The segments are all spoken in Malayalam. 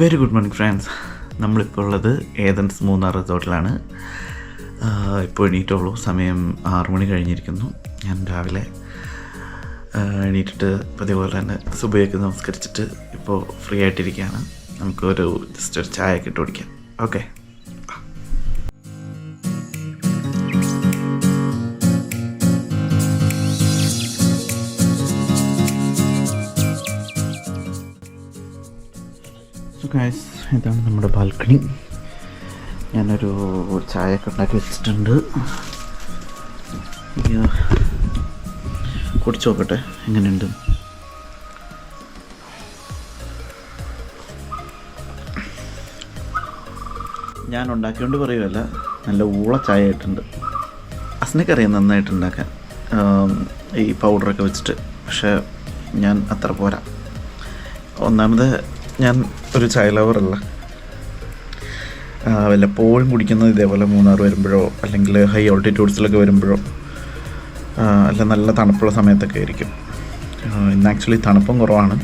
വെരി ഗുഡ് മോർണിംഗ് ഫ്രണ്ട്സ് നമ്മളിപ്പോൾ ഉള്ളത് ഏതൻസ് മൂന്നാർ റിസോർട്ടിലാണ്. ഇപ്പോൾ എണീറ്റുള്ളൂ സമയം ആറു മണി കഴിഞ്ഞിരിക്കുന്നു. ഞാൻ രാവിലെ എണീറ്റിട്ട് പതിപോലെ തന്നെ സുബയൊക്കെ നമസ്കരിച്ചിട്ട് ഇപ്പോൾ ഫ്രീ ആയിട്ടിരിക്കുകയാണ്. നമുക്കൊരു ജസ്റ്റ് ഒരു ചായ ഒക്കെ ഇട്ട് ഓക്കെ സോ ഗൈസ് ഇതാണ് നമ്മുടെ ബാൽക്കണി. ഞാനൊരു ചായ ഒക്കെ ഉണ്ടാക്കി വെച്ചിട്ടുണ്ട്. കുടിച്ചു നോക്കട്ടെ എങ്ങനെയുണ്ട്? ഞാൻ ഉണ്ടാക്കിയോണ്ട് പറയുമല്ല നല്ല ഊള ചായ ആയിട്ടുണ്ട്. അസ്നക്ക് അറിയാം നന്നായിട്ട് ഉണ്ടാക്കാൻ. ഈ പൗഡറൊക്കെ വെച്ചിട്ട്. പക്ഷേ ഞാൻ അത്ര പോരാ. ഒന്നാമത് ഞാൻ ഒരു ചായ ലവറല്ല വല്ലപ്പോഴും കുടിക്കുന്നത് ഇതേപോലെ മൂന്നാർ വരുമ്പോഴോ അല്ലെങ്കിൽ ഹൈ ഓൾട്ടിറ്റ്യൂഡ്സിലൊക്കെ വരുമ്പോഴോ അല്ല നല്ല തണുപ്പുള്ള സമയത്തൊക്കെ ആയിരിക്കും. ഇന്ന് ആക്ച്വലി തണുപ്പും കുറവാണ്.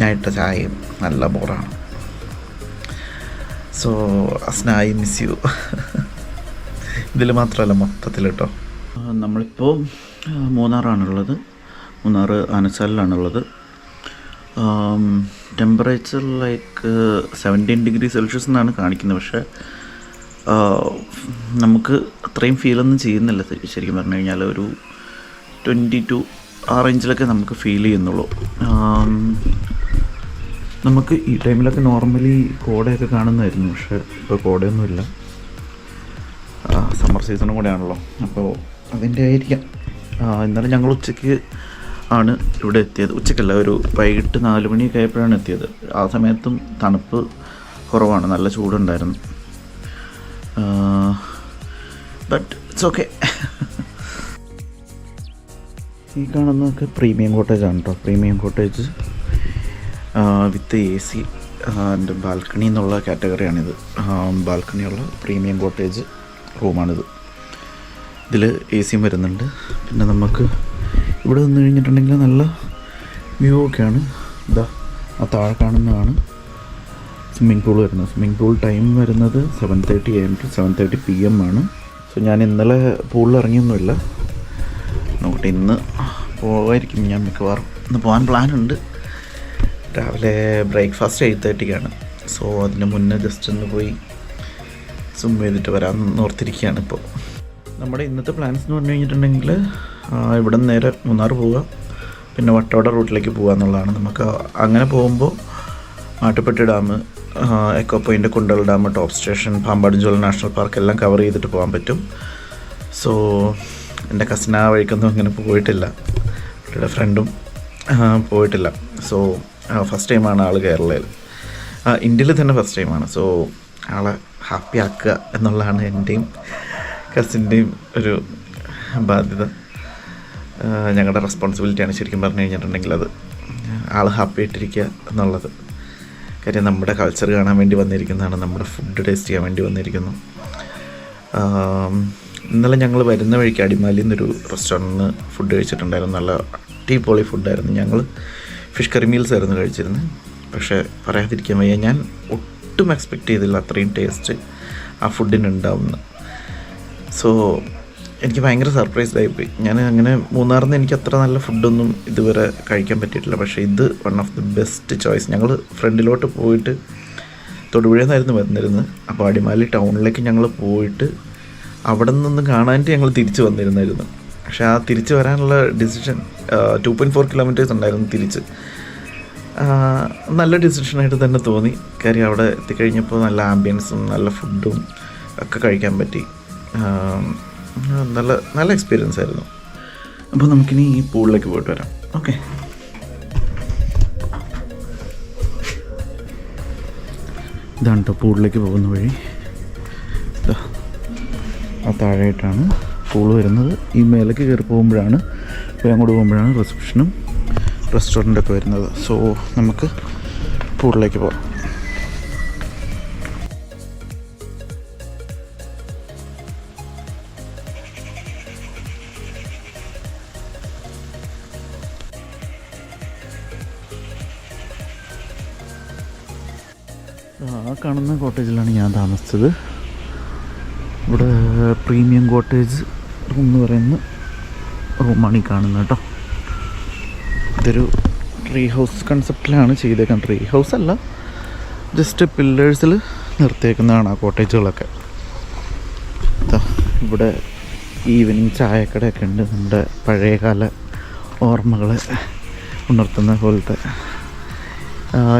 ഞാൻ ഇട്ട ചായയും നല്ല ബോറാണ് so Asna I miss you ഇതിൽ മാത്രമല്ല മൊത്തത്തിൽ കേട്ടോ നമ്മളിപ്പോൾ മൂന്നാറാണുള്ളത്. Munnar ആനച്ചാലിലാണുള്ളത്. Temperature like seventeen degree Celsius എന്നാണ് കാണിക്കുന്നത്. പക്ഷേ നമുക്ക് അത്രയും ഫീലൊന്നും ചെയ്യുന്നില്ല. ശരിക്കും പറഞ്ഞു കഴിഞ്ഞാൽ ഒരു ട്വന്റി ടു ആ റേഞ്ചിലൊക്കെ നമുക്ക് ഫീൽ ചെയ്യുന്നുള്ളൂ. നമുക്ക് ഈ ടൈമിലൊക്കെ നോർമലി കോടയൊക്കെ കാണുന്നതായിരുന്നു. പക്ഷേ ഇപ്പോൾ കോടയൊന്നുമില്ല. സമ്മർ സീസണും കൂടെയാണല്ലോ. അപ്പോൾ അതിന്റെ ആയിരിക്കാം ഇന്നലെ ഞങ്ങൾ ഉച്ചയ്ക്ക് ആണ് ഇവിടെ എത്തിയത്. ഉച്ചക്കല്ല ഒരു വൈകിട്ട് നാല് മണിയൊക്കെ ആയപ്പോഴാണ് എത്തിയത്. ആ സമയത്തും തണുപ്പ് കുറവാണ് നല്ല ചൂടുണ്ടായിരുന്നു. ബട്ട് ഇറ്റ്സ് ഓക്കെ ഈ കാണുന്നതൊക്കെ പ്രീമിയം കോട്ടേജ് ആണ് കേട്ടോ premium cottage with A C and balcony എന്നുള്ള കാറ്റഗറിയാണിത്. ബാൽക്കണിയുള്ള പ്രീമിയം കോട്ടേജ് റൂമാണിത്. ഇതിൽ എ സിയും വരുന്നുണ്ട്. പിന്നെ നമുക്ക് ഇവിടെ നിന്ന് കഴിഞ്ഞിട്ടുണ്ടെങ്കിൽ നല്ല വ്യൂ ഒക്കെയാണ്. ഇതാ ആ താഴെ കാണുന്നതാണ്. സ്വിമ്മിംഗ് പൂൾ വരുന്നത്. സ്വിമ്മിംഗ് പൂൾ ടൈം വരുന്നത് seven thirty A to seven thirty P M ആണ്. സോ ഞാൻ ഇന്നലെ പൂളിൽ ഇറങ്ങിയൊന്നുമില്ല. നോക്കട്ടെ ഇന്ന് പോവായിരിക്കും ഞാൻ മിക്കവാറും. ഇന്ന് പോകാൻ പ്ലാൻ ഉണ്ട്. രാവിലെ ബ്രേക്ക്ഫാസ്റ്റ് എയ്റ്റ് തേർട്ടിക്കാണ് സോ അതിന് മുന്നേ ജസ്റ്റ് ഒന്ന് പോയി സ്വിം ചെയ്തിട്ട് വരാമെന്ന് ഓർത്തിരിക്കുകയാണ് ഇപ്പോൾ നമ്മുടെ ഇന്നത്തെ പ്ലാൻസ് എന്ന് പറഞ്ഞു കഴിഞ്ഞിട്ടുണ്ടെങ്കിൽ ഇവിടെ നിന്ന് നേരെ മൂന്നാർ പോവുക. പിന്നെ വട്ടവട റൂട്ടിലേക്ക് പോകുക എന്നുള്ളതാണ്. നമുക്ക് അങ്ങനെ പോകുമ്പോൾ Mattupetty dam echo point Kundala dam top station Pampadum Shola national park എല്ലാം കവർ ചെയ്തിട്ട് പോകാൻ പറ്റും. സോ എന്റെ കസിൻ ആ വഴിക്കൊന്നും അങ്ങനെ പോയിട്ടില്ല. എന്റെ ഫ്രണ്ടും പോയിട്ടില്ല. സോ ഫസ്റ്റ് ടൈമാണ് ആൾ കേരളയിൽ. ഇന്ത്യയിൽ തന്നെ ഫസ്റ്റ് ടൈമാണ് സോ ആളെ ഹാപ്പി ആക്കുക എന്നുള്ളതാണ് എന്റെയും കസിന്റെയും ഒരു ബാധ്യത. ഞങ്ങളുടെ റെസ്പോൺസിബിലിറ്റിയാണ് ശരിക്കും പറഞ്ഞു കഴിഞ്ഞിട്ടുണ്ടെങ്കിൽ അത്. ആൾ ഹാപ്പി ആയിട്ടിരിക്കുക എന്നുള്ളത്. കാര്യം നമ്മുടെ കൾച്ചർ കാണാൻ വേണ്ടി വന്നിരിക്കുന്നതാണ് നമ്മുടെ ഫുഡ് ടേസ്റ്റ് ചെയ്യാൻ വേണ്ടി വന്നിരിക്കുന്നു. ഇന്നലെ ഞങ്ങൾ വരുന്ന വഴിക്ക് അടിമാലിയിൽ നിന്നൊരു റെസ്റ്റോറന്റിന് ഫുഡ് കഴിച്ചിട്ടുണ്ടായിരുന്നു. നല്ല അടിപൊളി ഫുഡായിരുന്നു ഞങ്ങൾ ഫിഷ് കറി മീൽസ് ആയിരുന്നു കഴിച്ചിരുന്നത് പക്ഷേ പറയാതിരിക്കാൻ വയ്യ ഞാൻ ഒട്ടും എക്സ്പെക്റ്റ് ചെയ്തില്ല അത്രയും ടേസ്റ്റ് ആ ഫുഡിന് ഉണ്ടാവുമെന്ന്. സോ എനിക്ക് ഭയങ്കര സർപ്രൈസ്ഡ് ആയിപ്പോയി ഞാൻ അങ്ങനെ മൂന്നാറിൽ നിന്ന് എനിക്ക് അത്ര നല്ല ഫുഡൊന്നും ഇതുവരെ കഴിക്കാൻ പറ്റിയിട്ടില്ല. പക്ഷേ ഇത് one of the best choice ഞങ്ങൾ ഫ്രണ്ടിലോട്ട് പോയിട്ട് തൊടുപുഴയിൽ നിന്നായിരുന്നു വന്നിരുന്നത്. അപ്പോൾ അടിമാലി ടൗണിലേക്ക് ഞങ്ങൾ പോയിട്ട് അവിടെ നിന്ന് കാണാനായിട്ട് ഞങ്ങൾ തിരിച്ച് വന്നിരുന്നായിരുന്നു. പക്ഷേ ആ തിരിച്ച് വരാനുള്ള decision two point four kilometres ഉണ്ടായിരുന്നു തിരിച്ച്. നല്ല ഡിസിഷനായിട്ട് തന്നെ തോന്നി. കാര്യം അവിടെ എത്തിക്കഴിഞ്ഞപ്പോൾ നല്ല ആംബിയൻസും നല്ല ഫുഡും ഒക്കെ കഴിക്കാൻ പറ്റി. നല്ല നല്ല എക്സ്പീരിയൻസ് ആയിരുന്നു. അപ്പോൾ നമുക്കിനി ഈ പൂളിലേക്ക് പോയിട്ട് വരാം. ഓക്കെ. ഇതാണ് കേട്ടോ പൂളിലേക്ക് പോകുന്ന വഴി. ആ താഴെയായിട്ടാണ് പൂൾ വരുന്നത്. ഈ മേലേക്ക് കയറി പോകുമ്പോഴാണ് ഇപ്പോൾ അങ്ങോട്ട് പോകുമ്പോഴാണ് റിസപ്ഷനും റെസ്റ്റോറന്റൊക്കെ വരുന്നത്. സോ നമുക്ക് പൂളിലേക്ക് പോകാം. കാണുന്ന കോട്ടേജിലാണ് ഞാൻ താമസിച്ചത്. ഇവിടെ പ്രീമിയം കോട്ടേജ് റൂം എന്ന് പറയുന്ന റൂമാണ് ഈ കാണുന്നത് കേട്ടോ. ഇതൊരു ട്രീ ഹൗസ് കൺസെപ്റ്റിലാണ് ചെയ്തേക്കുന്നത്. ട്രീ ഹൗസ് അല്ല ജസ്റ്റ് പില്ലേഴ്സിൽ നിർത്തിയേക്കുന്നതാണ് ആ കോട്ടേജുകളൊക്കെ. ഇവിടെ ഈവനിങ് ചായക്കടയൊക്കെ ഉണ്ട്. നമ്മുടെ പഴയകാല ഓർമ്മകൾ ഉണർത്തുന്ന പോലത്തെ.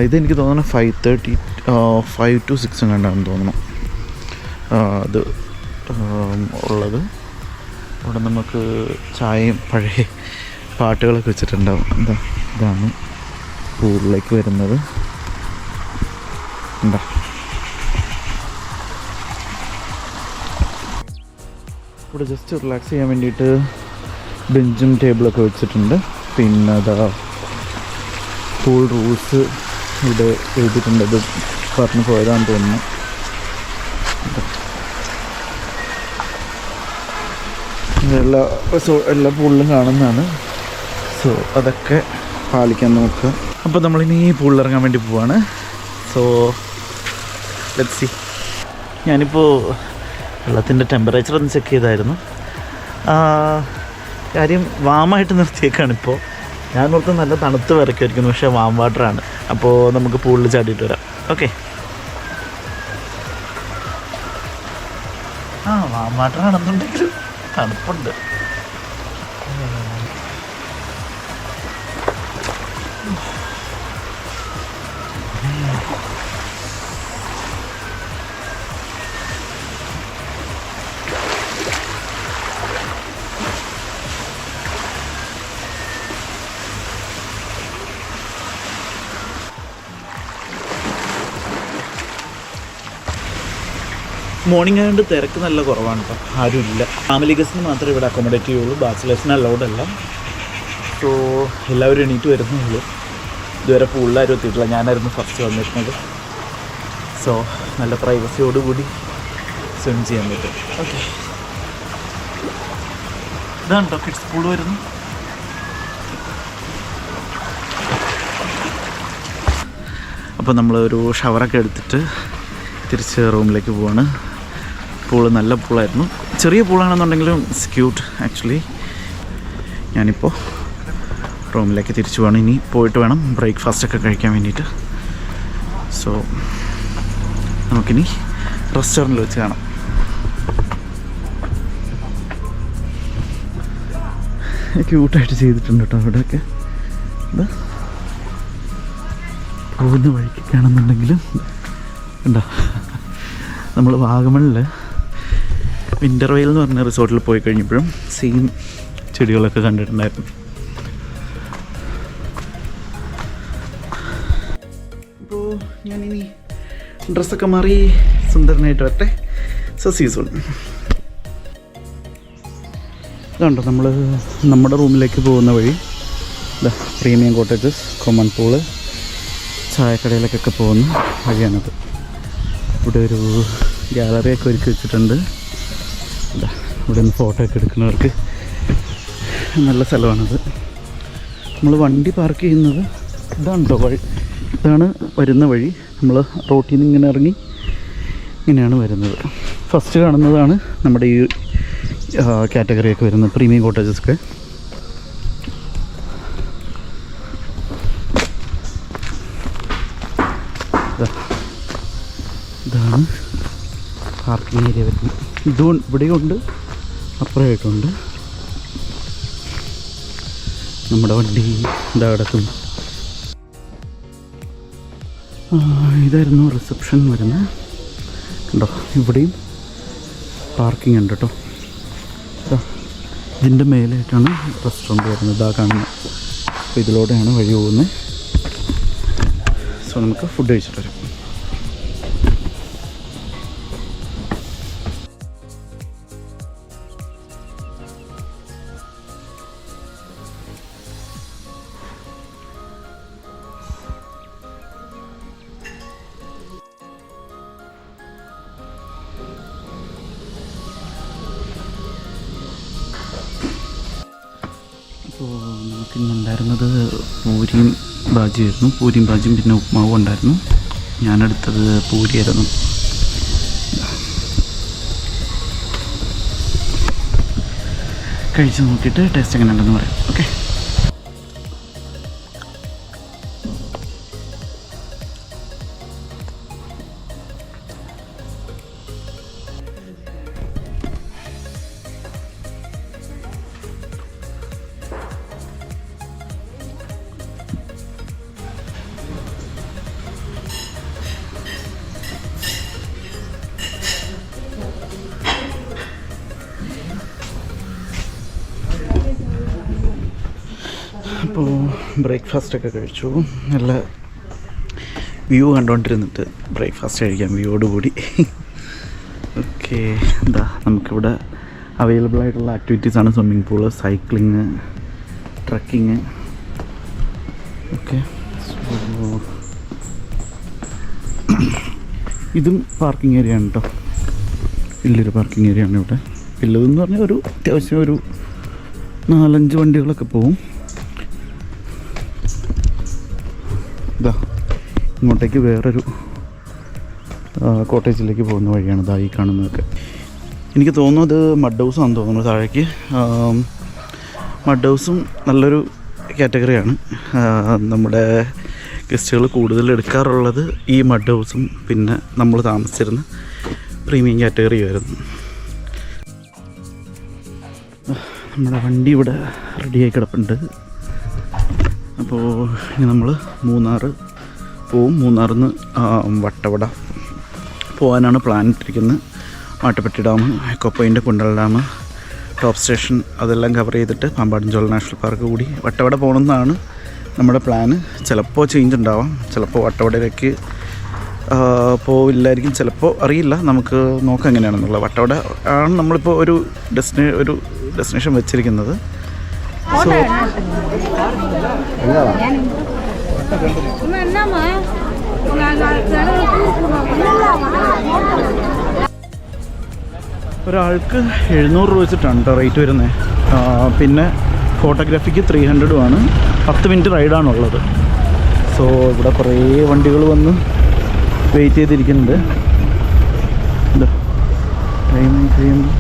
ഇതെനിക്ക് തോന്നുന്നു five thirty five two six കണ്ടാണെന്ന് തോന്നുന്നു. അത് ഉള്ളത്. അവിടെ നമുക്ക് ചായയും പഴയ പാട്ടുകളൊക്കെ വെച്ചിട്ടുണ്ടാവും. എന്താ ഇതാണ് പൂളിലേക്ക് വരുന്നത്. എന്താ ഇവിടെ ജസ്റ്റ് റിലാക്സ് ചെയ്യാൻ വേണ്ടിയിട്ട് ബെഞ്ചും ടേബിളൊക്കെ വെച്ചിട്ടുണ്ട്. പിന്നെ അതാ പൂൾ റൂൾസ് ഇവിടെ എഴുതിയിട്ടുണ്ട്. ഇത് പറഞ്ഞു പോയതാണെന്ന് തോന്നുന്നു. എല്ലാ സോ എല്ലാ പൂളിലും കാണുന്നതാണ്. സോ അതൊക്കെ പാലിക്കാൻ നോക്കുക അപ്പോൾ നമ്മളിനി പൂളിൽ ഇറങ്ങാൻ വേണ്ടി പോവാണ്. സോ ലെറ്റ് സി ഞാനിപ്പോൾ വെള്ളത്തിന്റെ ടെമ്പറേച്ചർ ഒന്ന് ചെക്ക് ചെയ്തായിരുന്നു. കാര്യം വാമായിട്ട് നിർത്തിയേക്കാണ് ഇപ്പോൾ ഞാൻ ഓർത്ത് നല്ല തണുത്ത് വിറയ്ക്കുമായിരിക്കുന്നു പക്ഷേ വാം വാട്ടറാണ് അപ്പോൾ നമുക്ക് പൂളിൽ ചാടിയിട്ട് വരാം. ഓക്കെ ആ വാം വാട്ടർ ആണെന്നുണ്ടെങ്കിലും തണുപ്പുണ്ട്. മോർണിംഗ് ആയതുകൊണ്ട് തിരക്ക് നല്ല കുറവാണ് കേട്ടോ ആരുമില്ല. ഫാമിലി ഗസ്റ്റിന് മാത്രമേ ഇവിടെ അക്കോമഡേറ്റ് ചെയ്യുള്ളൂ. ബാച്ചിലേഴ്സിന് അലൗഡ് അല്ല. സോ എല്ലാവരും എണീറ്റ് വരുന്നുള്ളൂ. ഇതുവരെ പൂളിലാരും എത്തിയിട്ടില്ല. ഞാനായിരുന്നു ഫസ്റ്റ് വന്നിരുന്നത്. സോ നല്ല പ്രൈവസിയോടുകൂടി സ്വിം ചെയ്യാൻ പറ്റും. ഓക്കെ ഇതാണ് കേട്ടോ കിഡ്സ് പൂൾ വരുന്നു അപ്പോൾ നമ്മളൊരു ഷവറൊക്കെ എടുത്തിട്ട് തിരിച്ച് റൂമിലേക്ക് പോവാണ്. പൂൾ നല്ല പൂളായിരുന്നു. ചെറിയ പൂളാണെന്നുണ്ടെങ്കിലും ക്യൂട്ട് ആക്ച്വലി ഞാനിപ്പോൾ റൂമിലേക്ക് തിരിച്ചു പോകണം ഇനി പോയിട്ട് വേണം ബ്രേക്ക്ഫാസ്റ്റ് ഒക്കെ കഴിക്കാൻ വേണ്ടിയിട്ട്. സോ നമുക്കിനി റെസ്റ്റോറന്റിൽ വെച്ച് കാണാം. ക്യൂട്ടായിട്ട് ചെയ്തിട്ടുണ്ട് കേട്ടോ അവിടെയൊക്കെ. ഇത് പോകുന്ന വഴിക്ക് കാണുന്നുണ്ടെങ്കിലും ഉണ്ടോ നമ്മൾ വാഗമണിൽ വിന്റർ വെയിൽ എന്ന് പറഞ്ഞ റിസോർട്ടിൽ പോയി കഴിഞ്ഞപ്പോഴും സെയിം ചെടികളൊക്കെ കണ്ടിട്ടുണ്ടായിരുന്നു. അപ്പോൾ ഞാനിനി ഡ്രസ്സൊക്കെ മാറി സുന്ദരനായിട്ട് വരട്ടെ. സോ സീസൺ ഇതുണ്ടോ നമ്മൾ നമ്മുടെ റൂമിലേക്ക് പോകുന്ന വഴി? പ്രീമിയം കോട്ടേജസ് കോമൺ പൂൾ ചായക്കടയിലേക്കൊക്കെ പോകുന്ന വഴിയാണത്. ഇവിടെ ഒരു ഗ്യാലറിയൊക്കെ ഒരുക്കി വെച്ചിട്ടുണ്ട്. ഇവിടെ നിന്ന് ഫോട്ടോ ഒക്കെ എടുക്കുന്നവർക്ക് നല്ല സ്ഥലമാണത്. നമ്മൾ വണ്ടി പാർക്ക് ചെയ്യുന്നത് ഇതാണ് വഴി? ഇതാണ് വരുന്ന വഴി. നമ്മൾ റോട്ടിൽ നിന്ന് ഇങ്ങനെ ഇറങ്ങി ഇങ്ങനെയാണ് വരുന്നത്. ഫസ്റ്റ് കാണുന്നതാണ് നമ്മുടെ ഈ കാറ്റഗറിയൊക്കെ വരുന്നത്. പ്രീമിയം കോട്ടേജസൊക്കെ ഇതാ. ഇതാണ് പാർക്കിംഗ് ഏരിയ വരുന്നത്. ഇതും ഇവിടെയുണ്ട് അപ്പുറമായിട്ടുണ്ട്. നമ്മുടെ വണ്ടി ഇതാ കിടക്കുന്നു. ഇതായിരുന്നു റിസപ്ഷൻ വരുന്നത്. കണ്ടോ ഇവിടെയും പാർക്കിംഗ് ഉണ്ട് കേട്ടോ. ഇതിന്റെ മേലായിട്ടാണ് റെസ്റ്റോറന്റ് വരുന്നത്. ഇതാ കാണുന്നത്. അപ്പോൾ ഇതിലൂടെയാണ് വഴി പോകുന്നത്. സോ നമുക്ക് ഫുഡ് കഴിച്ചിട്ട് വരാം. ബാജിയായിരുന്നു പൂരിയും ബാജിയും പിന്നെ ഉപ്മാവും ഉണ്ടായിരുന്നു. ഞാനെടുത്തത് പൂരിയായിരുന്നു. കഴിച്ച് നോക്കിയിട്ട് ടേസ്റ്റ് എങ്ങനെ ഉണ്ടെന്ന് പറയാം. ഓക്കെ ബ്രേക്ക്ഫാസ്റ്റ് ഒക്കെ കഴിച്ചു. നല്ല വ്യൂ കണ്ടുകൊണ്ടിരുന്നിട്ട് ബ്രേക്ക്ഫാസ്റ്റ് കഴിക്കാം വ്യൂയോടുകൂടി ഓക്കെ എന്താ നമുക്കിവിടെ അവൈലബിൾ ആയിട്ടുള്ള ആക്ടിവിറ്റീസ് ആണ്. Swimming pool cycling trekking okay ഇതും പാർക്കിംഗ് ഏരിയ ആണ് കേട്ടോ വലിയൊരു പാർക്കിംഗ് ഏരിയ ആണ് ഇവിടെ. വലുതെന്ന് പറഞ്ഞാൽ ഒരു അത്യാവശ്യം ഒരു നാലഞ്ച് വണ്ടികളൊക്കെ പോവും. ഇതാ ഇങ്ങോട്ടേക്ക് വേറൊരു കോട്ടേജിലേക്ക് പോകുന്ന വഴിയാണ് ഇതാ ഈ കാണുന്നതൊക്കെ. എനിക്ക് തോന്നുന്നത് മഡ് മഡ് ഹൗസാണെന്ന് തോന്നുന്നു താഴേക്ക്. മഡ് ഹൗസും നല്ലൊരു കാറ്റഗറിയാണ് നമ്മുടെ ഗസ്റ്റുകൾ കൂടുതൽ എടുക്കാറുള്ളത് ഈ മഡ് ഹൗസും പിന്നെ നമ്മൾ താമസിച്ചിരുന്ന പ്രീമിയം കാറ്റഗറിയായിരുന്നു നമ്മുടെ വണ്ടി ഇവിടെ റെഡിയായി കിടപ്പുണ്ട്. അപ്പോൾ ഇനി നമ്മൾ മൂന്നാർ പോവും. മൂന്നാറിൽ നിന്ന് വട്ടവട പോകാനാണ് പ്ലാൻ ഇട്ടിരിക്കുന്നത് മാട്ടുപ്പെട്ടി ഡാം കൊപ്പൈന്റെ കുണ്ടൽ ഡാം ടോപ്പ് സ്റ്റേഷൻ അതെല്ലാം കവർ ചെയ്തിട്ട് പാമ്പാടിഞ്ചോൾ നാഷണൽ പാർക്ക് കൂടി വട്ടവട പോകണമെന്നാണ് നമ്മുടെ പ്ലാന് ചിലപ്പോൾ ചേഞ്ച് ഉണ്ടാവാം. ചിലപ്പോൾ വട്ടവടയിലേക്ക് പോവില്ലായിരിക്കും. ചിലപ്പോൾ അറിയില്ല. നമുക്ക് നോക്കാം എങ്ങനെയാണെന്നുള്ളത്. വട്ടവട ആണ് നമ്മളിപ്പോൾ ഒരു ഡെസ്റ്റിനേ ഒരു ഡെസ്റ്റിനേഷൻ വെച്ചിരിക്കുന്നത്. സോ ഒരാൾക്ക് എഴുന്നൂറ് രൂപ വെച്ചിട്ടാണ് കേട്ടോ റേറ്റ് വരുന്നത് പിന്നെ ഫോട്ടോഗ്രാഫിക്ക് ത്രീ ഹൺഡ്രഡുമാണ് പത്ത് മിനിറ്റ് റൈഡാണുള്ളത് സോ ഇവിടെ കുറേ വണ്ടികൾ വന്ന് വെയിറ്റ് ചെയ്തിരിക്കുന്നുണ്ട്. ടൈം കഴിയുമ്പോൾ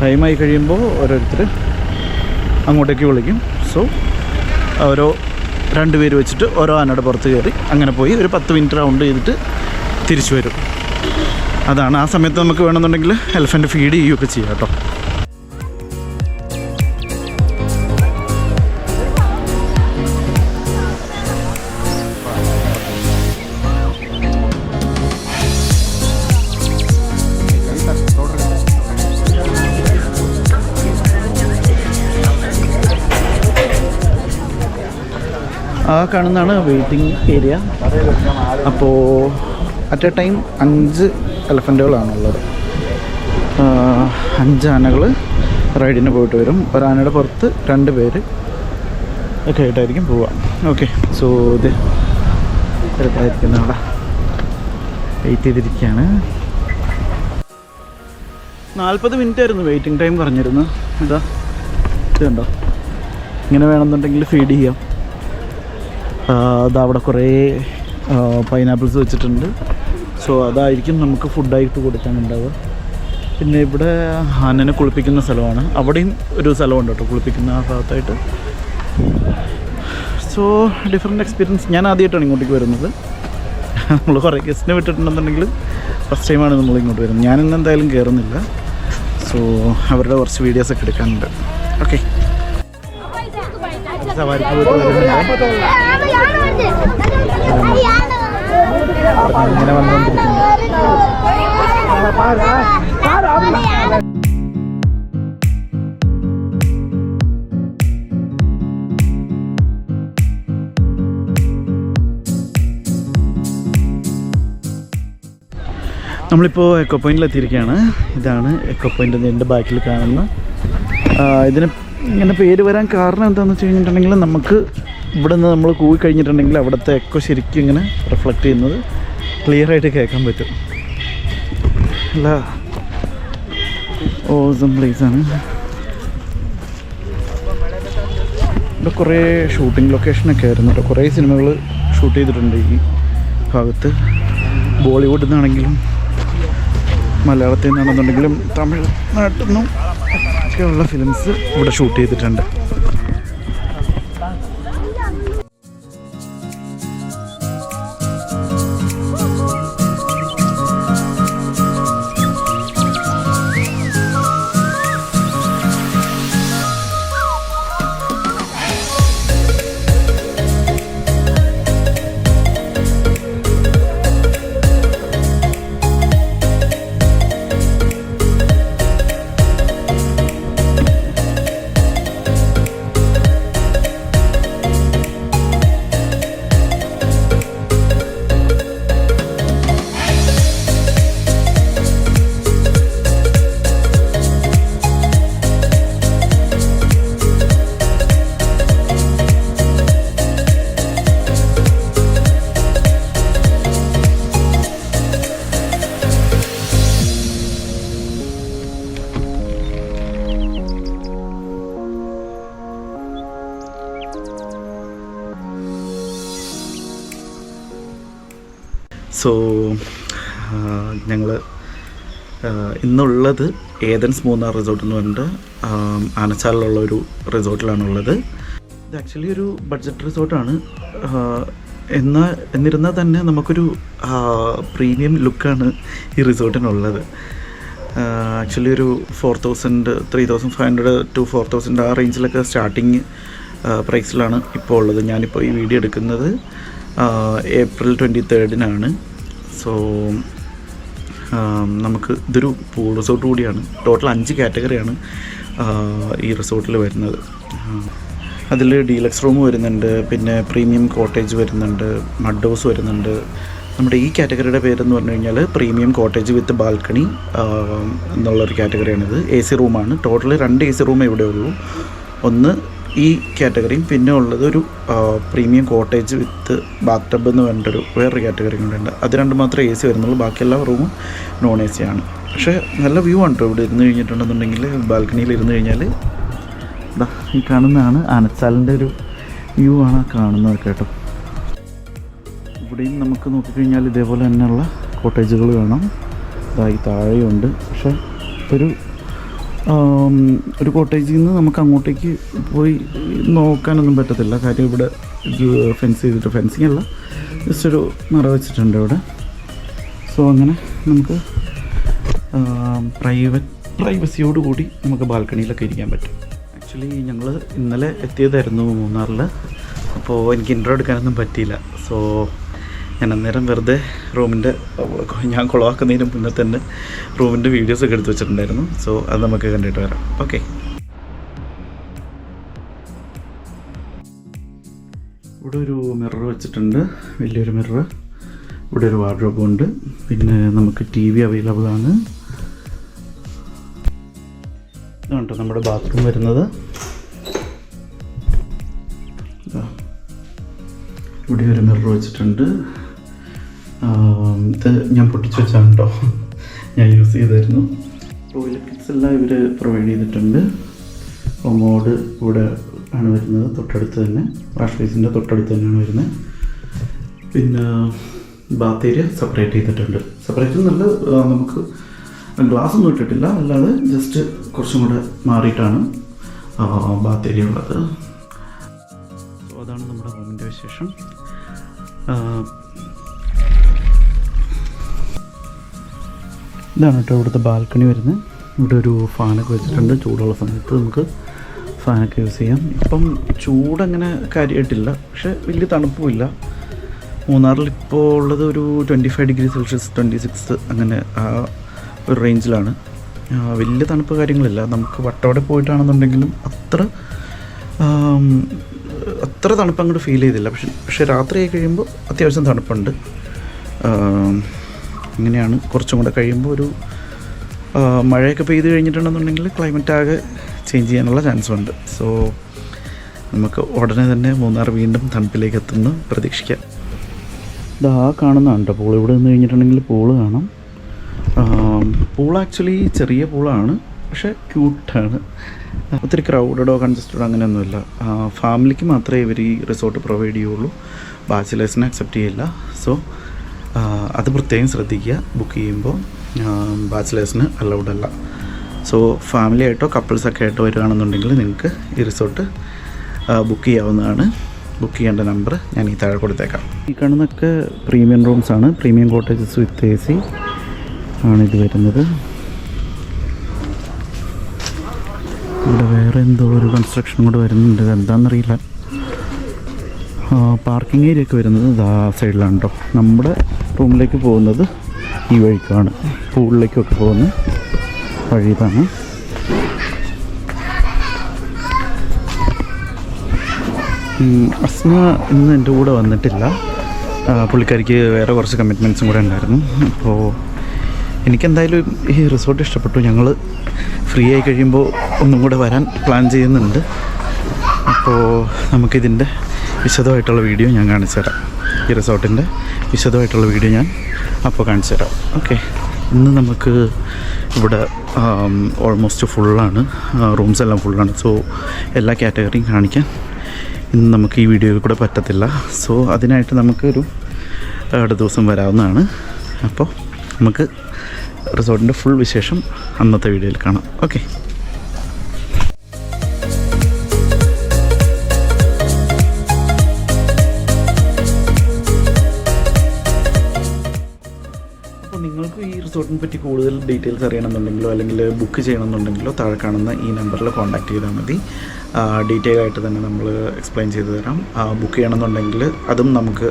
ടൈമായി കഴിയുമ്പോൾ ഓരോരുത്തർ അങ്ങോട്ടേക്ക് വിളിക്കും. സോ ഓരോ രണ്ട് പേര് വെച്ചിട്ട് ഓരോ ആനയുടെ പുറത്ത് കയറി അങ്ങനെ പോയി ഒരു പത്ത് മിനിറ്റ് റൗണ്ട് ചെയ്തിട്ട് തിരിച്ചു വരും. അതാണ് ആ സമയത്ത് നമുക്ക് വേണമെന്നുണ്ടെങ്കിൽ എലഫന്റ് ഫീഡ് ചെയ്യുകയൊക്കെ ചെയ്യാം കേട്ടോ. ആ കാണുന്നതാണ് വെയിറ്റിംഗ് ഏരിയ അപ്പോൾ അറ്റ് എ ടൈം അഞ്ച് എലഫന്റുകളാണുള്ളത് അഞ്ച് ആനകൾ റൈഡിന് പോയിട്ട് വരും. ഒരാനയുടെ പുറത്ത് രണ്ട് പേര് ഒക്കെ ആയിട്ടായിരിക്കും പോവുക ഓക്കെ സോ ഇത് തിരക്കായിരിക്കുന്ന അവിടെ വെയിറ്റ് ചെയ്തിരിക്കുകയാണ്. നാൽപ്പത് മിനിറ്റ് ആയിരുന്നു വെയിറ്റിംഗ് ടൈം പറഞ്ഞിരുന്നു ഇതാ ഇതുണ്ടോ ഇങ്ങനെ വേണമെന്നുണ്ടെങ്കിൽ ഫീഡ് ചെയ്യാം. അത് അവിടെ കുറേ പൈനാപ്പിൾസ് വെച്ചിട്ടുണ്ട്. സോ അതായിരിക്കും നമുക്ക് ഫുഡായിട്ട് കൊടുക്കാനുണ്ടാവുക. പിന്നെ ഇവിടെ ആനനെ കുളിപ്പിക്കുന്ന സ്ഥലമാണ്. അവിടെയും ഒരു സ്ഥലമുണ്ട് കേട്ടോ കുളിപ്പിക്കുന്ന ആ ഭാഗത്തായിട്ട്. സോ ഡിഫറെന്റ് എക്സ്പീരിയൻസ് ഞാൻ ആദ്യമായിട്ടാണ് ഇങ്ങോട്ടേക്ക് വരുന്നത്. നമ്മൾ കുറേ ഗസ്റ്റിനെ വിട്ടിട്ടുണ്ടെന്നുണ്ടെങ്കിൽ ഫസ്റ്റ് ടൈമാണ് നമ്മൾ ഇങ്ങോട്ട് വരുന്നത്. ഞാൻ ഇന്ന് എന്തായാലും കയറുന്നില്ല സോ അവരുടെ കുറച്ച് വീഡിയോസൊക്കെ എടുക്കാനുണ്ട്. ഓക്കെ സവാരിക്ക് പോയിട്ട് വരുന്നുണ്ട്. നമ്മളിപ്പോൾ എക്കോ പോയിന്റിൽ എത്തിയിരിക്കുകയാണ്. ഇതാണ് എക്കോ പോയിന്റ് എന്റെ ബാക്കിൽ കാണുന്ന ഇതിന് ഇങ്ങനെ പേര് വരാൻ കാരണം എന്താണെന്ന് വെച്ച് കഴിഞ്ഞിട്ടുണ്ടെങ്കിൽ നമുക്ക് ഇവിടെ നിന്ന് നമ്മൾ കൂവി കഴിഞ്ഞിട്ടുണ്ടെങ്കിൽ അവിടുത്തെ എക്കോ ശരിക്കും ഇങ്ങനെ റിഫ്ലക്റ്റ് ചെയ്യുന്നത് ക്ലിയർ ആയിട്ട് കേൾക്കാൻ പറ്റും. അല്ല. ഓസം പ്ലേസാണ് ഇവിടെ കുറേ ഷൂട്ടിംഗ് ലൊക്കേഷനൊക്കെ ആയിരുന്നു കുറേ സിനിമകൾ ഷൂട്ട് ചെയ്തിട്ടുണ്ട് ഈ ഭാഗത്ത്. ബോളിവുഡിൽ നിന്നാണെങ്കിലും മലയാളത്തിൽ നിന്നാണെന്നുണ്ടെങ്കിലും തമിഴ്നാട്ടിൽ നിന്നും ഒക്കെയുള്ള ഫിലിംസ് ഇവിടെ ഷൂട്ട് ചെയ്തിട്ടുണ്ട്. ഞങ്ങൾ ഇന്നുള്ളത് ഏതൻസ് മൂന്നാർ റിസോർട്ട് എന്ന് പറഞ്ഞിട്ട് ആനച്ചാലിലുള്ള ഒരു റിസോർട്ടിലാണുള്ളത് ഇത് ആക്ച്വലി ഒരു ബഡ്ജറ്റ് റിസോർട്ടാണ് എന്നാൽ എന്നിരുന്നാൽ തന്നെ നമുക്കൊരു പ്രീമിയം ലുക്കാണ് ഈ റിസോർട്ടിനുള്ളത് ആക്ച്വലി ഒരു four thousand three thousand five hundred to four thousand ആ റേഞ്ചിലൊക്കെ സ്റ്റാർട്ടിങ് പ്രൈസിലാണ് ഇപ്പോൾ ഉള്ളത്. ഞാനിപ്പോൾ ഈ വീഡിയോ എടുക്കുന്നത് ഏപ്രിൽ ട്വന്റി തേർഡിനാണ് സോ നമുക്ക് ഇതൊരു പൂൾ റിസോർട്ട് കൂടിയാണ്. ടോട്ടൽ അഞ്ച് കാറ്റഗറിയാണ് ഈ റിസോർട്ടിൽ വരുന്നത്. അതിൽ ഡീലക്സ് റൂം വരുന്നുണ്ട് പിന്നെ പ്രീമിയം കോട്ടേജ് വരുന്നുണ്ട് മഡ് ഹൗസ് വരുന്നുണ്ട്. നമ്മുടെ ഈ കാറ്റഗറിയുടെ പേരെന്ന് പറഞ്ഞു കഴിഞ്ഞാൽ പ്രീമിയം കോട്ടേജ് വിത്ത് ബാൽക്കണി എന്നുള്ളൊരു കാറ്റഗറിയാണിത് എ സി റൂമാണ് ടോട്ടൽ രണ്ട് എ സി റൂമേ ഇവിടെ ഉള്ളൂ ഒന്ന് ഈ കാറ്റഗറിയും പിന്നെ ഉള്ളത് ഒരു premium cottage with bathtub എന്ന് പറഞ്ഞിട്ടൊരു വേറൊരു കാറ്റഗറി കൂടെ ഉണ്ട്. അത് രണ്ട് മാത്രമേ എ സി വരുന്നുള്ളൂ. ബാക്കി എല്ലാ റൂമും നോൺ എ സി ആണ്. പക്ഷേ നല്ല വ്യൂ ആണ് കേട്ടോ ഇവിടെ ഇരുന്ന് കഴിഞ്ഞിട്ടുണ്ടെന്നുണ്ടെങ്കിൽ ബാൽക്കണിയിൽ ഇരുന്ന് കഴിഞ്ഞാൽ ഈ കാണുന്നതാണ് ആനച്ചാലിന്റെ ഒരു വ്യൂ ആണ് കാണുന്നത് കേട്ടോ. ഇവിടെയും നമുക്ക് നോക്കിക്കഴിഞ്ഞാൽ ഇതേപോലെ തന്നെയുള്ള കോട്ടേജുകൾ വേണം. ഇതായി താഴെയുണ്ട്. പക്ഷേ ഒരു ഒരു കോട്ടേജിൽ നിന്ന് നമുക്ക് അങ്ങോട്ടേക്ക് പോയി നോക്കാനൊന്നും പറ്റത്തില്ല. കാര്യം ഇവിടെ ഫെൻസ് ചെയ്തിട്ട് ഫെൻസിങ് അല്ല. ജസ്റ്റ് ഒരു നിറ വെച്ചിട്ടുണ്ട് ഇവിടെ. സോ അങ്ങനെ നമുക്ക് പ്രൈവറ്റ് പ്രൈവസിയോട് കൂടി നമുക്ക് ബാൽക്കണിയിലൊക്കെ ഇരിക്കാൻ പറ്റും. ആക്ച്വലി ഞങ്ങൾ ഇന്നലെ എത്തിയതായിരുന്നു മൂന്നാറിൽ അപ്പോൾ എനിക്ക് ഇൻട്രോ എടുക്കാനൊന്നും പറ്റിയില്ല. സോ ഞാൻ അന്നേരം വെറുതെ റൂമിന്റെ ഞാൻ കുളവാക്കുന്നതിന് മുന്നേ തന്നെ റൂമിന്റെ വീഡിയോസൊക്കെ എടുത്ത് വെച്ചിട്ടുണ്ടായിരുന്നു. സോ അത് നമുക്ക് കണ്ടിട്ട് വരാം. ഓക്കെ ഇവിടെ ഒരു മിറർ വെച്ചിട്ടുണ്ട്. വലിയൊരു മിറർ ഇവിടെ ഒരു വാർഡ്രോബും ഉണ്ട്. പിന്നെ നമുക്ക് ടി വി അവൈലബിൾ ആണ്. ഇതുണ്ട് നമ്മുടെ ബാത്റൂം വരുന്നത്. ഇവിടെ ഒരു മിറർ വെച്ചിട്ടുണ്ട്. ഇത് ഞാൻ പൊട്ടിച്ചു വെച്ചാണ് കേട്ടോ ഞാൻ യൂസ് ചെയ്തായിരുന്നു. ടോയ്ലറ്റ് കിറ്റ്സ് എല്ലാം ഇവർ പ്രൊവൈഡ് ചെയ്തിട്ടുണ്ട്. മോഡ് ഇവിടെ ആണ് വരുന്നത് തൊട്ടടുത്ത് തന്നെ. വാഷ് ബേസിന്റെ തൊട്ടടുത്ത് തന്നെയാണ് വരുന്നത്. പിന്നെ ബാത്ത് ഏരിയ സെപ്പറേറ്റ് ചെയ്തിട്ടുണ്ട്. സെപ്പറേറ്റ് നല്ല നമുക്ക് ഗ്ലാസ് ഒന്നും ഇട്ടിട്ടില്ല. അല്ലാതെ ജസ്റ്റ് കുറച്ചും കൂടെ മാറിയിട്ടാണ് ബാത്ത് ഏരിയ ഉള്ളത്. അതാണ് നമ്മുടെ റൂമിന്റെ വിശേഷം. ഇതാണ് കേട്ടോ ഇവിടുത്തെ ബാൽക്കണി വരുന്നത്. ഇവിടെ ഒരു ഫാനൊക്കെ വെച്ചിട്ടുണ്ട്. ചൂടുള്ള സമയത്ത് നമുക്ക് ഫാനൊക്കെ യൂസ് ചെയ്യാം. ഇപ്പം ചൂടങ്ങനെ കാര്യമായിട്ടില്ല പക്ഷെ വലിയ തണുപ്പുമില്ല. മൂന്നാറിൽ ഇപ്പോൾ ഉള്ളത് ഒരു twenty five degree Celsius twenty six അങ്ങനെ ആ ഒരു റേഞ്ചിലാണ് വലിയ തണുപ്പ് കാര്യങ്ങളില്ല. നമുക്ക് വട്ടവടെ പോയിട്ടാണെന്നുണ്ടെങ്കിലും അത്ര അത്ര തണുപ്പ് അങ്ങോട്ട് ഫീൽ ചെയ്തില്ല. പക്ഷെ പക്ഷെ രാത്രി ആയി കഴിയുമ്പോൾ അത്യാവശ്യം തണുപ്പുണ്ട്. ഇങ്ങനെയാണ് കുറച്ചും കൂടെ കഴിയുമ്പോൾ ഒരു മഴയൊക്കെ പെയ്ത് കഴിഞ്ഞിട്ടുണ്ടെന്നുണ്ടെങ്കിൽ ക്ലൈമറ്റ് ആകെ ചേഞ്ച് ചെയ്യാനുള്ള ചാൻസ് ഉണ്ട്. സോ നമുക്ക് ഉടനെ തന്നെ മൂന്നാർ വീണ്ടും തണുപ്പിലേക്ക് എത്തുന്നു പ്രതീക്ഷിക്കാം. ഇതാ കാണുന്നതാണ് കേട്ടോ പൂൾ ഇവിടെ നിന്ന് കഴിഞ്ഞിട്ടുണ്ടെങ്കിൽ പൂൾ കാണാം. പൂൾ ആക്ച്വലി ചെറിയ പൂളാണ് പക്ഷേ ക്യൂട്ടാണ് ഒത്തിരി ക്രൗഡഡോ കൺജസ്റ്റഡോ അങ്ങനെയൊന്നുമില്ല. ഫാമിലിക്ക് മാത്രമേ ഇവർ ഈ റിസോർട്ട് പ്രൊവൈഡ് ചെയ്യുള്ളൂ. ബാച്ചിലേഴ്സിനെ അക്സെപ്റ്റ് ചെയ്യില്ല. സോ അത് പ്രത്യേകം ശ്രദ്ധിക്കുക. ബുക്ക് ചെയ്യുമ്പോൾ ബാച്ചിലേഴ്സിന് അലൗഡ് അല്ല. സോ ഫാമിലി ആയിട്ടോ കപ്പിൾസൊക്കെ ആയിട്ടോ വരികയാണെന്നുണ്ടെങ്കിൽ നിങ്ങൾക്ക് ഈ റിസോർട്ട് ബുക്ക് ചെയ്യാവുന്നതാണ്. ബുക്ക് ചെയ്യേണ്ട നമ്പർ ഞാൻ ഈ താഴെ കൊടുത്തേക്കാം. ഈ കാണുന്നൊക്കെ പ്രീമിയം റൂംസ് ആണ്. Premium cottages with A C ആണ് ഇത് വരുന്നത്. ഇവിടെ വേറെ എന്തോ ഒരു കൺസ്ട്രക്ഷൻ കൂടെ വരുന്നുണ്ട്. എന്താണെന്നറിയില്ല പാർക്കിംഗ് ഏരിയ ഒക്കെ വരുന്നത് ഇതാ സൈഡിലാണ് കേട്ടോ നമ്മുടെ റൂമിലേക്ക് പോകുന്നത് ഈ വഴിക്കാണ്. പൂളിലേക്കൊക്കെ പോകുന്ന വഴി ഇതാണ് അസ്മ ഇന്ന് എന്റെ കൂടെ വന്നിട്ടില്ല. പുള്ളിക്കാരിക്ക് വേറെ കുറച്ച് കമ്മിറ്റ്മെന്റ്സും കൂടെ ഉണ്ടായിരുന്നു. അപ്പോൾ എനിക്കെന്തായാലും ഈ റിസോർട്ട് ഇഷ്ടപ്പെട്ടു. ഞങ്ങൾ ഫ്രീ ആയി കഴിയുമ്പോൾ ഒന്നും കൂടെ വരാൻ പ്ലാൻ ചെയ്യുന്നുണ്ട്. അപ്പോൾ നമുക്കിതിന്റെ വിശദമായിട്ടുള്ള വീഡിയോ ഞാൻ കാണിച്ചു തരാം ഈ റിസോർട്ടിന്റെ വിശദമായിട്ടുള്ള വീഡിയോ ഞാൻ അപ്പോൾ കാണിച്ചു തരാം. ഓക്കെ. ഇന്ന് നമുക്ക് ഇവിടെ ഓൾമോസ്റ്റ് ഫുള്ളാണ് റൂംസ് എല്ലാം ഫുള്ളാണ് സോ എല്ലാ കാറ്റഗറിയും കാണിക്കാൻ ഇന്ന് നമുക്ക് ഈ വീഡിയോയിൽ കൂടെ പറ്റത്തില്ല. സോ അതിനായിട്ട് നമുക്കൊരു അടുത്ത ദിവസം വരാവുന്നതാണ്. അപ്പോൾ നമുക്ക് റിസോർട്ടിന്റെ ഫുൾ വിശേഷം അന്നത്തെ വീഡിയോയിൽ കാണാം. ഓക്കെ. റിസോർട്ടിനെ പറ്റി കൂടുതൽ ഡീറ്റെയിൽസ് അറിയണമെന്നുണ്ടെങ്കിലോ അല്ലെങ്കിൽ ബുക്ക് ചെയ്യണമെന്നുണ്ടെങ്കിലോ താഴെ കാണുന്ന ഈ നമ്പറിൽ കോൺടാക്ട് ചെയ്താൽ മതി. ഡീറ്റെയിൽ ആയിട്ട് തന്നെ നമ്മൾ എക്സ്പ്ലെയിൻ ചെയ്തു തരാം. ബുക്ക് ചെയ്യണമെന്നുണ്ടെങ്കിൽ അതും നമുക്ക്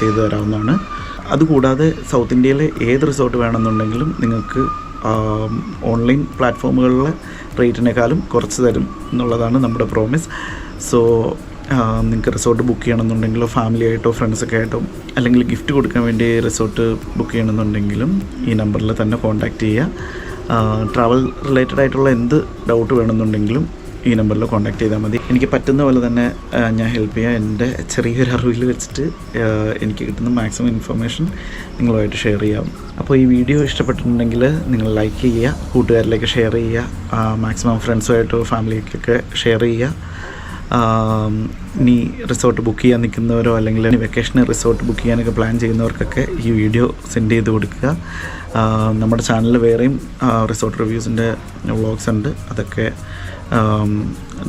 ചെയ്തു തരാവുന്നതാണ്. അതുകൂടാതെ സൗത്ത് ഇന്ത്യയിലെ ഏത് റിസോർട്ട് വേണമെന്നുണ്ടെങ്കിലും നിങ്ങൾക്ക് ഓൺലൈൻ പ്ലാറ്റ്ഫോമുകളിലെ റേറ്റിനേക്കാളും കുറച്ച് തരും എന്നുള്ളതാണ് നമ്മുടെ പ്രോമിസ് സോ നിങ്ങൾക്ക് റിസോർട്ട് ബുക്ക് ചെയ്യണമെന്നുണ്ടെങ്കിലോ ഫാമിലി ആയിട്ടോ ഫ്രണ്ട്സൊക്കെ ആയിട്ടോ അല്ലെങ്കിൽ ഗിഫ്റ്റ് കൊടുക്കാൻ വേണ്ടി റിസോർട്ട് ബുക്ക് ചെയ്യണമെന്നുണ്ടെങ്കിലും ഈ നമ്പറിൽ തന്നെ കോൺടാക്റ്റ് ചെയ്യുക ട്രാവൽ റിലേറ്റഡ് ആയിട്ടുള്ള എന്ത് ഡൗട്ട് വേണമെന്നുണ്ടെങ്കിലും ഈ നമ്പറിൽ കോൺടാക്ട് ചെയ്താൽ മതി. എനിക്ക് പറ്റുന്ന പോലെ തന്നെ ഞാൻ ഹെൽപ്പ് ചെയ്യാം. എന്റെ ചെറിയൊരു അറിവിൽ വെച്ചിട്ട് എനിക്ക് കിട്ടുന്ന മാക്സിമം ഇൻഫർമേഷൻ നിങ്ങളുമായിട്ട് ഷെയർ ചെയ്യാം. അപ്പോൾ ഈ വീഡിയോ ഇഷ്ടപ്പെട്ടിട്ടുണ്ടെങ്കിൽ നിങ്ങൾ ലൈക്ക് ചെയ്യുക കൂട്ടുകാരിലേക്ക് ഷെയർ ചെയ്യുക മാക്സിമം ഫ്രണ്ട്സുമായിട്ടോ ഫാമിലിക്കൊക്കെ ഷെയർ ചെയ്യുക ഇനി റിസോർട്ട് ബുക്ക് ചെയ്യാൻ നിൽക്കുന്നവരോ അല്ലെങ്കിൽ വെക്കേഷന് റിസോർട്ട് ബുക്ക് ചെയ്യാനൊക്കെ പ്ലാൻ ചെയ്യുന്നവർക്കൊക്കെ ഈ വീഡിയോ സെൻഡ് ചെയ്ത് കൊടുക്കുക. നമ്മുടെ ചാനലിൽ വേറെയും റിസോർട്ട് റിവ്യൂസിന്റെ വ്ളോഗ്സ് ഉണ്ട്. അതൊക്കെ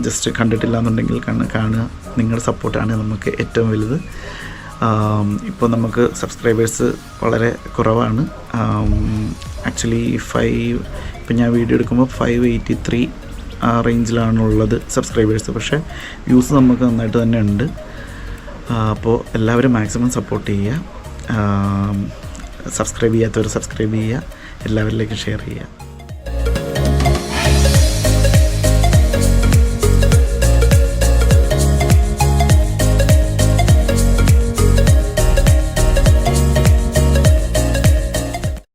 ജസ്റ്റ് കണ്ടിട്ടില്ല എന്നുണ്ടെങ്കിൽ കാണുക. നിങ്ങളുടെ സപ്പോർട്ടാണ് നമുക്ക് ഏറ്റവും വലുത്. ഇപ്പോൾ നമുക്ക് സബ്സ്ക്രൈബേഴ്സ് വളരെ കുറവാണ്. ആക്ച്വലി ഫൈവ് ഇപ്പം ഞാൻ വീഡിയോ എടുക്കുമ്പോൾ ഫൈവ് എയ്റ്റി ത്രീ ആ റേഞ്ചിലാണുള്ളത് സബ്സ്ക്രൈബേഴ്സ്. പക്ഷേ വ്യൂസ് നമുക്ക് നന്നായിട്ട് തന്നെ ഉണ്ട്. അപ്പോൾ എല്ലാവരും മാക്സിമം സപ്പോർട്ട് ചെയ്യുക. സബ്സ്ക്രൈബ് ചെയ്യാത്തവർ സബ്സ്ക്രൈബ് ചെയ്യുക. എല്ലാവരിലേക്കും ഷെയർ ചെയ്യുക.